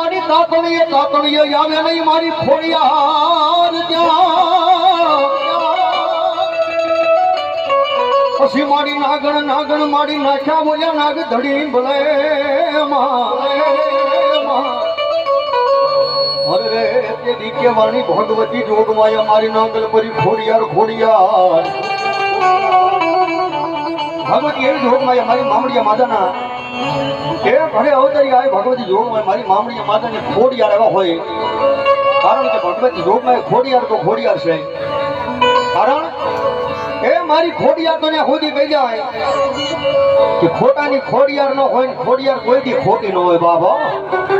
મારી તાતણીએ તાતણીએ આવે નહીં, મારી ખોડિયાર ત્યાં. પછી મારી નાગણ નાગણ મારી નાખ્યા બોલ્યા, નાગ ધડી ભલે તે દીકે વાણી ભગવતી જોગમાયા મારી નાગલ પરી ખોડિયાર ખોડિયાર. ભગવતી એવી જોગમાયા મારી મામડિયા માતાના. ઘરે અવતરી આવે, ભગવતી જોગમાયા મારી મામણી માતાની ખોડિયાર એવા હોય. કારણ કે ભગવતી જોગમાયા ખોડિયાર તો ખોડિયાર છે. કારણ એ મારી ખોડિયાર તો ને ખોદી કહી જાય. કે ખોટાની ખોડિયાર ન હોય ખોડિયાર કોઈથી ખોટી ન હોય બાબા